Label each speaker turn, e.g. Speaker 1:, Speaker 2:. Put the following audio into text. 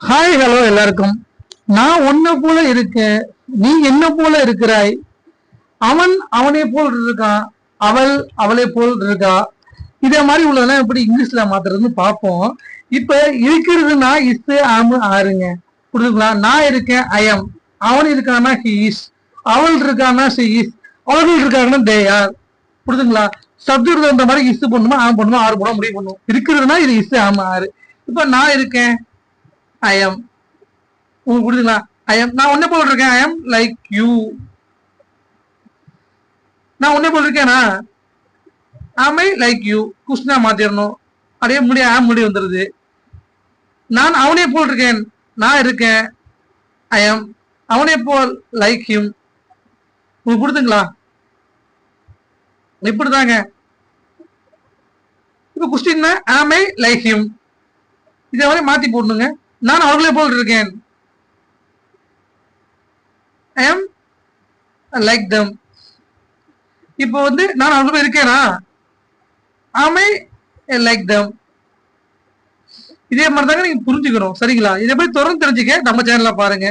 Speaker 1: Hi hello எல்லாருக்கும். நான் உன்னை போல இருக்கேன் நீ என்ன போல இருக்கிறாய்? அவன் அவனை போல் இருக்கான் அவள் அவளை போல் இருக்கா? இதே மாதிரி உள்ளதெல்லாம் எப்படி இங்கிலீஷ்ல மாத்துறதுன்னு பார்ப்போம். இப்ப இருக்கிறதுனா இஸ் ஆமு ஆறுங்க புரியுதுங்களா நான் இருக்கேன் ஐஎம் அவன் இருக்கானா ஹி இஸ் அவள் இருக்கானா சி இஸ் அவர்கள் இருக்காங்கன்னா தே ஆர் புரியுதுங்களா சப்ஜெக்ட் தகுந்த மாதிரி இஸ் பண்ணுமா ஆம் பண்ணுமா ஆறு போட முடிவு பண்ணுவோம் இருக்கிறதுனா இது இஸ் ஆமு ஆறு இப்ப நான் இருக்கேன் ஐ எம் உங்களுக்கு புரியுதுங்களா? ஐ எம் நான் ஒன்னே போட்டிருக்கேன் ஐ எம் லைக் யூ நான் ஒன்னே போல் ஆமை லைக் யூ குஷ்னா மாத்திரணும். அப்படியே முடி ஆம் முடி வந்துடுது நான் அவனே போல் இருக்கேன். நான் இருக்கேன். ஐ எம் அவனே போல் லைக் ஹிம் உங்களுக்கு புரியுதுங்களா? இப்படிதாங்க. இப்போ கொஸ்டின் ஆமை லைக் ஹிம் இதே மாதிரி மாற்றி போடணுங்க. நான் அவர்களே போல் இருக்கேன் ஐ எம் லைக் தம் இப்போ வந்து நான் அவர்களே இருக்கேனா? ஆமை லைக் தம் இதே மாதிரி தாங்க நீங்க புரிஞ்சுக்கணும். சரிங்களா? இதை போய் தொடர்ந்து தெரிஞ்சுக்க நம்ம சேனல்ல பாருங்க.